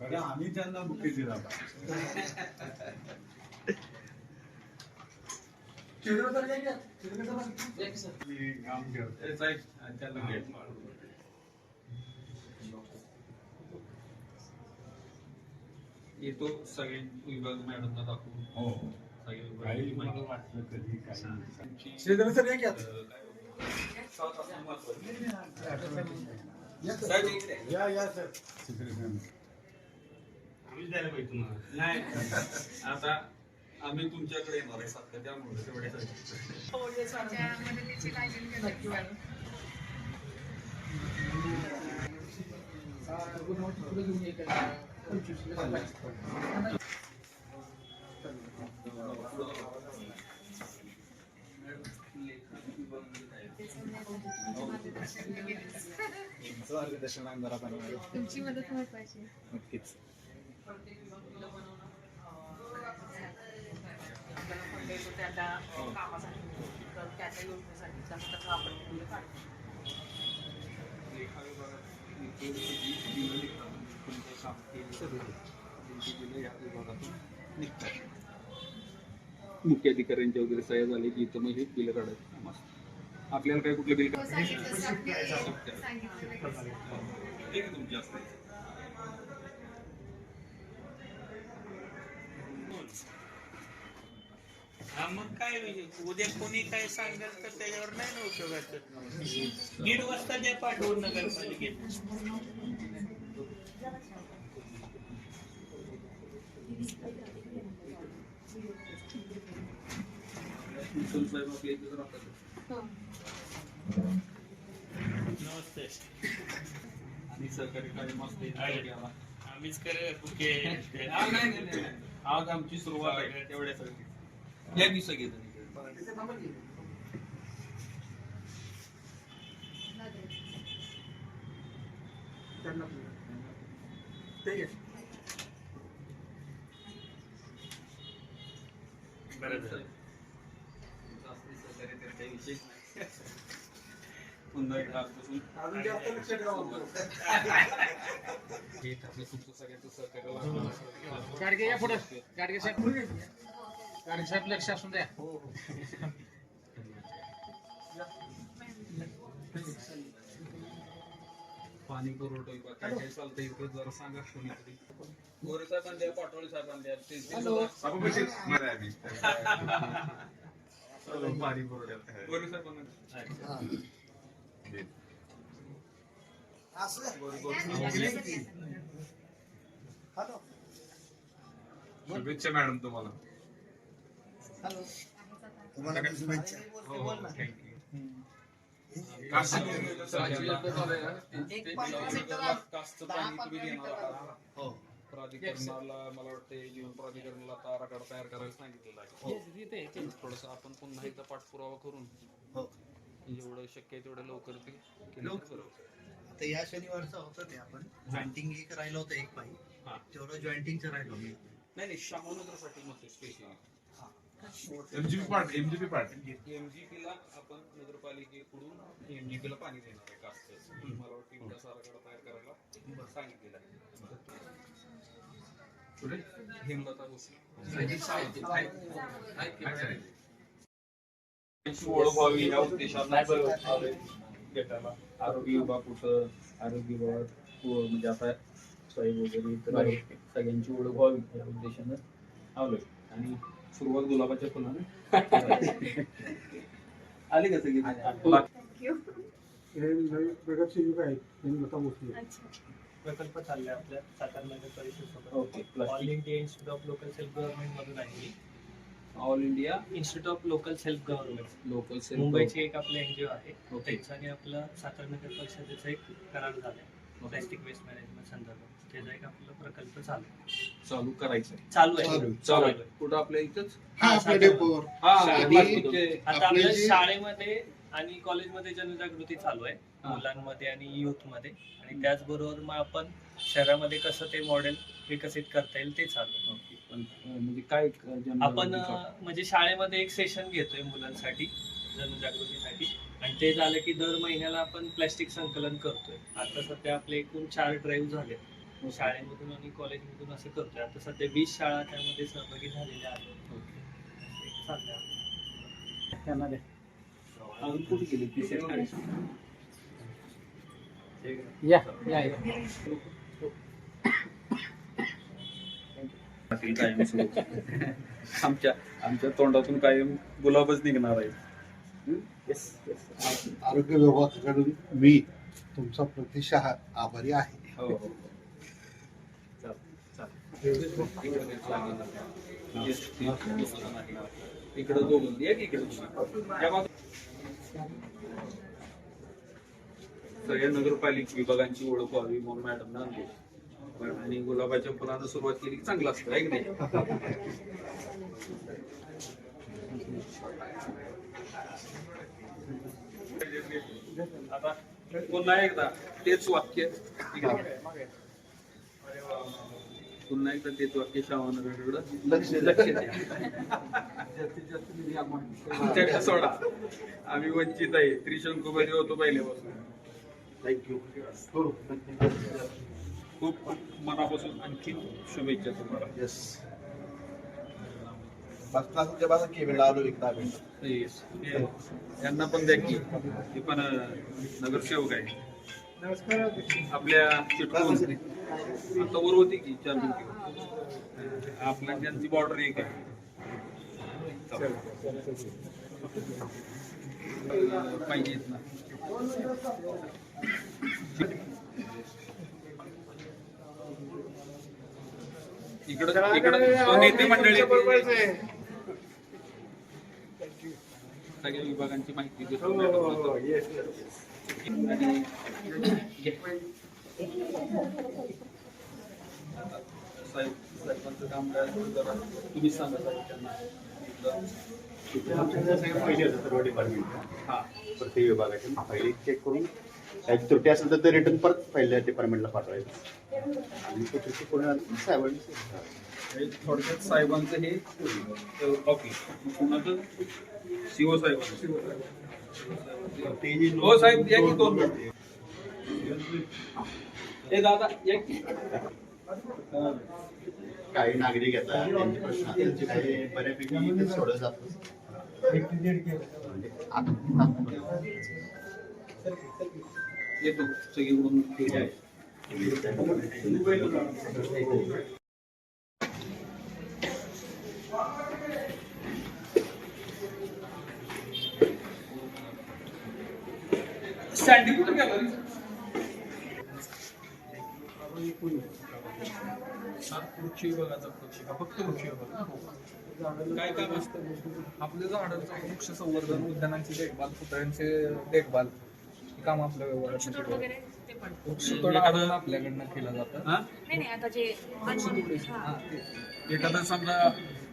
खरं आम्ही त्यांना मुख्य दिला काम करतो येतो सगळे विभाग मॅडमला दाखवून. हो. सगळे विभाग काही मला वाटलं कधी काही श्रीधर सर या की आता. अं, काय होतं? सात असणं महत्त्वाचं. या या सर चित्रीकरण नाही आता आम्ही तुमच्याकडे येणार आहे सध्या त्यामुळे तेवढ्यासाठी केलं सगळं त्यांची तुमची मदत महत्वाची नक्कीच मुख्य अधिकाऱ्यांच्या वगैरे सह्या झाली की इथं मग हे बिलं काढायचं. आपल्याला काय कुठलं बिल हो, हा. मग काय उद्या कोणी काय सांगेल तर त्याच्यावर नाही ना उपयोगाचं दीड वाजता द्या पाठवून नगरपालिकेत. नमस्ते. आणि सरकारी असते आहे. आम्हीच करे बुके. आज आमची सुरुवात आहे तेवढ्यासाठी या की सगळे बरं झालं पुन्हा एकदा आजपासून हे आपलं तुमचं सगळ्यांचं सहकार्य लागतं. गाडगे या पुढे. गाडगे साहेब. गाडगे साहेब लक्ष असून द्या. पाणी पुरवठा विभाग काय काय चालतंय इकडे जरा सांगा कोणीतरी. गोरे साहेबांनी द्या पाटोळे साहेबांनी पाणी पुरवठ्यात गोरे साहेबांना शुभेच्छा मॅडम तुम्हाला. तुम्हाला पण शुभेच्छा. हो हो थँक्यू. हो. प्राधिकरणाला मला वाटतं जीवन प्राधिकरणाला आता आराखडा तयार करायला सांगितलेला आहे. थोडस आपण पुन्हा एकदा पाठपुरावा करून हो. जेवढं शक्य आहे तेवढं लवकर ते केलं तर बरं होतं. आता या शनिवारचं होतं ते आपण. जॉईंटिंग एक राहिलं होतं एक पाई हा. तेवढं जॉईंटिंगचं राहिलं होतं. नाही नाही शाहूनगरसाठी मग special MGP part MGP part MGP ला आपण नगरपालिकेकडून एमजीपी ला पाणी देणार आहे कास्टचं मला वाटतं विकास आराखडा तयार करायला सांगितलेला आहे. पुढे? हेमलता ओळख व्हावी या आरोग्य विभाग कुठं आरोग्य विभाग म्हणजे आता साहेब वगैरे आहेत. सगळ्यांची ओळख व्हावी या उद्देशानं आलोय आणि सुरुवात गुलाबाच्या फुलाने आली का सगळी हे प्रगतशील युग आहे हेमलता भोसले अच्छा प्रकल्प चाललाय आपल्या Satara Nagar Parishad okay All India Institute of Local Self Government मधून आहे. All India Institute of Local Self Government. Local मुंबईची एक आपलं एनजीओ आहे. ओके. त्यांच्याने आपलं सातारा नगर परिषदेचा एक करार झालाय. प्लॅस्टिक वेस्ट मॅनेजमेंट संदर्भात. त्याचा एक आपला प्रकल्प चालू आहे. चालू करायचं चालू आहे. चालू. चालू आहे. कुठं आपल्या इथंच? हा आपल्या डेपोवर हा आता आपले आपल्या जे- शाळेमध्ये आणि कॉलेजमध्ये जनजागृती चालू आहे. हा. मुलांमध्ये आणि युथमध्ये आणि त्याचबरोबर मग आपण शहरामध्ये कसं ते मॉडेल विकसित करता येईल ते चालू आहे. पण म्हणजे काय आपण म्हणजे शाळेमध्ये एक सेशन घेतोय मुलांसाठी जनजागृतीसाठी. आणि ते झालं की दर महिन्याला आपण प्लॅस्टिक संकलन करतोय. आता सध्या आपले एकूण चार ड्राईव्ह झाले. शाळेमधून आणि कॉलेजमधून असं करतोय. आता सध्या वीस शाळा त्यामध्ये सहभागी झालेल्या आहेत. त्यांना अजून कुठे गेली? या या. या. कायम सुरू. आमच्या आमच्या तोंडातून कायम गुलाबच निघणार आहे. आरोग्य विभागाकडून मी तुमचा प्रतिशः आभारी आहे. हो हो. इकडे दोघं. इकडे सगळ्या नगरपालिका विभागांची ओळख व्हावी म्हणून मॅडम आणली. आणि गुलाबाच्या फुलानं सुरुवात केली की चांगलं असतं आहे की नाही? आता पुन्हा एकदा तेच वाक्य. पुन्हा एकदा तेच वाक्य श्रावणकडं लक्ष लक्ष द्या. सोडा. आम्ही वंचित आहे. त्रिशंकुमध्ये होतो पहिल्यापासून. थँक्यू खूप खूप मनापासून आणखी शुभेच्छा तुम्हाला. येस. हे- यांना पण द्या की. ते पण नगरसेवक आहे आपल्या चिटकून. आता वर होती की चार मिनिटं आपल्या त्यांची बॉर्डर एक आहे. पाहिजेत ना. इकडं इकडं नेते मंडळी. सगळ्या विभागांची माहिती देतो. आणि साहेब साहेबांचं काम काय जरा तुम्ही सांगा साहेब त्यांना. पहिले होतं सर्व डिपार्टमेंट हा. प्रत्येक विभागाचे. फाईली चेक करून. काही त्रुटी असेल तर ते रिटर्न परत पहिल्या डिपार्टमेंटला पाठवायचं. हे थोडक्यात साहेबांचं हे ऑफिस कुणाचं सीओ साहेबांचं. हो साहेब या की दोन दादा या की. काही नागरिक येतात त्यांचे प्रश्न त्यांचे काही बऱ्यापैकी ते सोडलं जातं म्हणजे येतो आहे सँडी कुठे? हा, का फक्त काय काम असतं? आपल्या झाडांचं वृक्ष संवर्धन उद्यानांची देखभाल पुतळ्यांचे देखभाल. हे काम आपल्या व्यवहारात वगैरे ते आपल्याकडनं केलं जातं. हा? नाही नाही आता जे हा, ते. एखादं समजा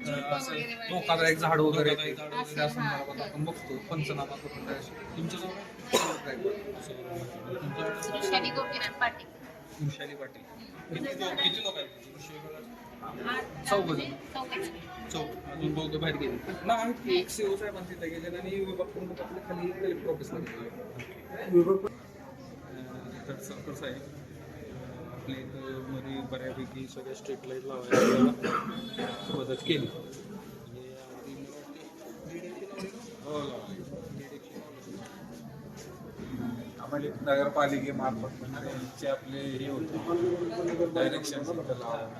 अं, असं धोकादायक झाड वगैरे आहे, त्या संदर्भात आपण बघतो पंचनामा करून काय तुमच्याजवळ सृष्टी गोपीनाथ पाटील. विशाली पाटील. किती लोक किती लोक आहेत? जण. चौघच. चौक अजून दोघं बाहेर गेले. ना आहेत की एक सीओ साहेबांचे तिथे गेले आणि विभाग प्रमुख आपल्या खाली कलेक्टर ऑफिसला गेले तर सरकार साहेब अं, आपल्या इथं मध्ये बऱ्यापैकी सगळ्या स्ट्रीट लाइट लावायला मदत केली. म्हणजे? हो. आम्हाला नगरपालिकेमार्फत म्हणजे आपले हे होते. डायरेक्शन लागणार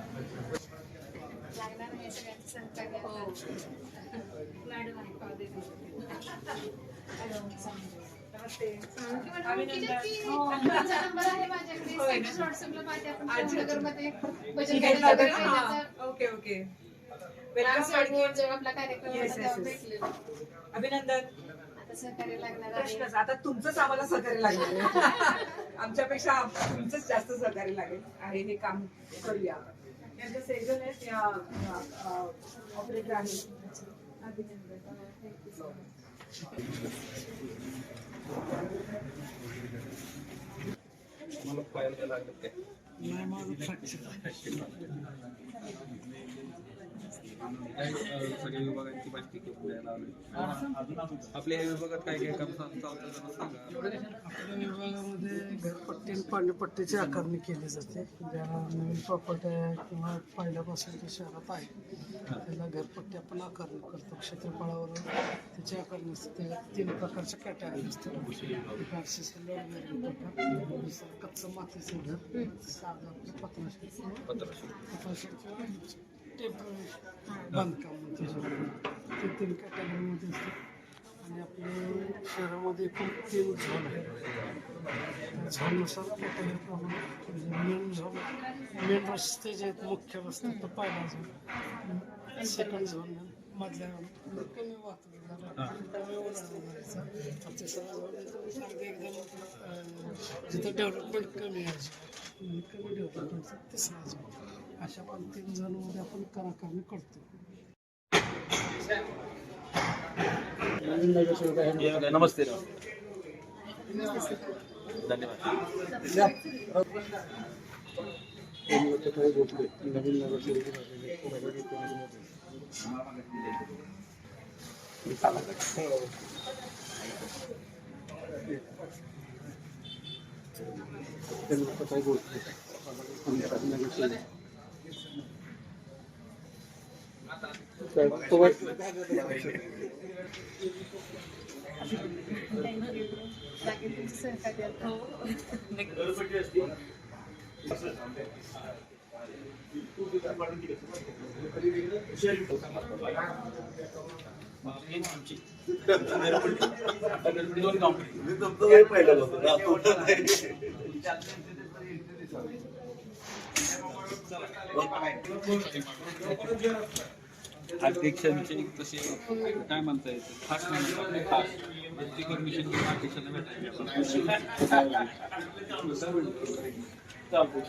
ओके ओके जेव्हा अभिनंदन. आता प्रश्नच. आता तुमचंच आम्हाला सहकार्य लागणार आमच्यापेक्षा तुमचंच जास्त सहकार्य लागेल. आणि हे काम करूया. यांचं सेजन आहेत या ऑपरेटर अभिनंदन. Thank you so much. मला पाहायला लागलं काय नाही माझं फ्रॅक्चर काय, अं, सगळ्या विभागांची माहिती करून द्यायला आलोय. आपल्या या विभागात काय काय काम चालतं चालतं जरा सांगा. आपल्या विभागामध्ये घरपट्टी पाणीपट्टीची आकारणी केली जाते. ज्या नवीन प्रॉपर्ट्या किंवा पहिल्यापासून शहरात आहे त्याला घरपट्टी आपण आकारणी करतो. क्षेत्रफळावर त्याची आकारणी असते. तीन प्रकारच्या कॅटेगरी असतात. आरसीसी कच्चं मातीचं घर. साधं आपलं पत्राशे पत्राशे टेंपररी बांधकाम म्हणतो त्याच्यामध्ये. ते तीन कॅटेगरीमध्ये आणि आपल्या शहरामध्ये एकूण तीन झोन आहे. झोननुसार कॅटेगरीप्रमाणे मेन झोन मेन रस्ते जे आहेत मुख्य रस्ते तो पहिला झोन सेकंड झोन मधल्या कमी वाहतूक झाला. कमी अगदी एकदम अं, जिथं डेव्हलपमेंट कमी आहे. कमी डेव्हलपमेंटचा तिसरा झोन अशा पण तीन झोनमध्ये आपण कराकारणी करतो नमस्ते धन्यवाद काही गोष्टी नवीन नगरसेवक झालेले नगर एकोणीसमध्ये त्यांना काही गोष्टी नगरसेवक काय- तो वाट- अध्यक्षांचे तसे काय म्हणता येते खास म्हणतात खास. म्हणजे परमिशन घेऊन अध्यक्षांना चालतो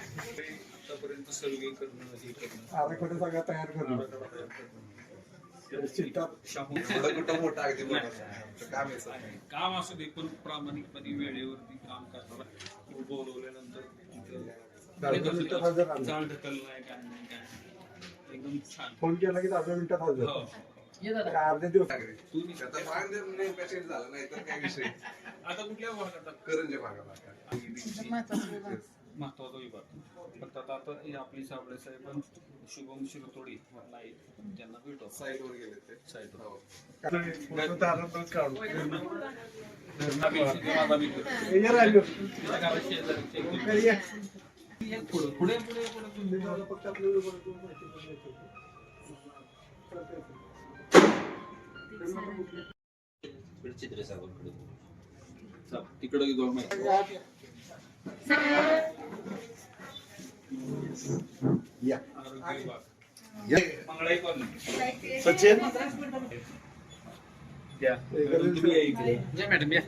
आतापर्यंत सर्वे करणं हे करणं आराखडा सगळा तयार करणं चिठ्ठा काम असू दे पण प्रामाणिकपणे वेळेवरती काम करणारा बोलवल्यानंतर. चाल ढकल नाही काय नाही. काय. एकदम छान. फोन केला की दहा मिनिटात हजर हो. काय अर्धे दिवस? तू नाही. आता कुठल्या भागात? करंजे भागाला महत्त्वाचा विभाग फक्त आता आता हे आपली साबळे साहेब पण शुभम शिरतोडी नाही त्यांना भेटू साईडवर गेले ते साईड फोटो तर आनंदच काढू पुढे. पुढे पुढे पण. तिकडे सचिन? या. तुम्ही या इकडे. या मॅडम या.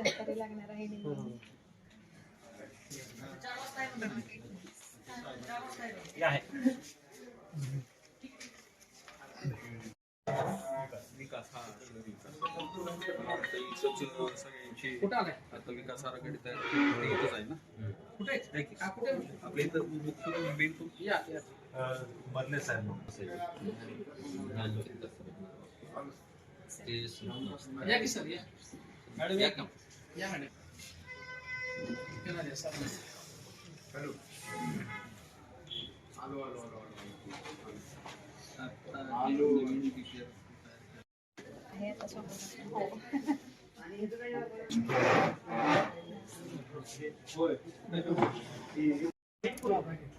इकडे या इकडे. या सगळ्यांची आता विकास आराखडी तयार ते इथंच आहे ना कुठे आपल्या इथं मुख्य मधले साहेब या की सर या मॅडम या का या मॅडम हॅलो आलो आलो आलो आता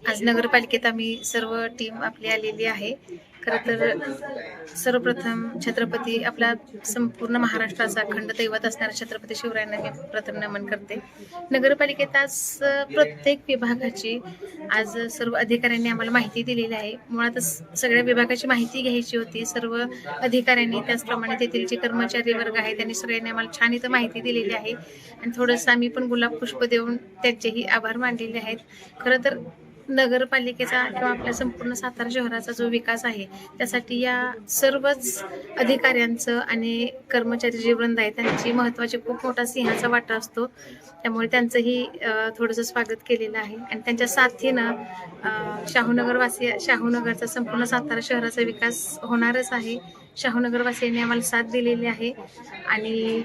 आज नगरपालिकेत आम्ही सर्व टीम आपली आलेली आहे. खरं तर सर्वप्रथम छत्रपती आपला संपूर्ण महाराष्ट्राचा अखंड दैवत असणाऱ्या छत्रपती शिवरायांना मी प्रथम नमन करते. नगरपालिकेत आज प्रत्येक विभागाची आज सर्व अधिकाऱ्यांनी आम्हाला माहिती दिलेली आहे. मुळातच सगळ्या विभागाची माहिती घ्यायची होती. सर्व अधिकाऱ्यांनी त्याचप्रमाणे तेथील जे कर्मचारी वर्ग आहे त्यांनी सगळ्यांनी आम्हाला छान इथं माहिती दिलेली आहे. आणि थोडंसं आम्ही पण गुलाब पुष्प देऊन त्यांचेही आभार मानलेले आहेत. खरं तर नगरपालिकेचा किंवा आपल्या संपूर्ण सातारा शहराचा जो विकास आहे त्यासाठी या सर्वच अधिकाऱ्यांचं आणि कर्मचारी जे वृंद आहे त्यांची महत्त्वाची खूप मोठा सिंहाचा वाटा असतो. त्यामुळे त्यांचंही थोडंसं स्वागत केलेलं आहे. आणि त्यांच्या साथीनं शाहूनगरवासी शाहूनगरचा संपूर्ण सातारा शहराचा विकास होणारच आहे. शाहूनगरवासियांनी आम्हाला साथ दिलेली आहे. आणि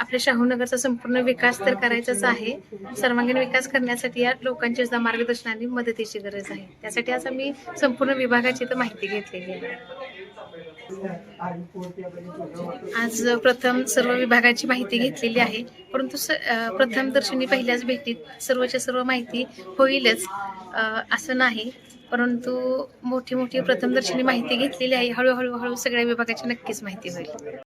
आपल्या शाहूनगरचा संपूर्ण विकास तर करायचाच आहे. सर्वांगीण विकास करण्यासाठी या लोकांची सुद्धा मार्गदर्शनाने मदतीची गरज आहे. त्यासाठी आज आम्ही संपूर्ण विभागाची तर माहिती घेतलेली आहे. आज प्रथम सर्व विभागाची माहिती घेतलेली आहे. परंतु प्रथमदर्शनी प्रथम दर्शनी पहिल्याच भेटीत सर्वच्या सर्व माहिती होईलच असं नाही. परंतु मोठी मोठी प्रथमदर्शनी माहिती घेतलेली आहे. हळूहळू हळू सगळ्या विभागाची नक्कीच माहिती होईल.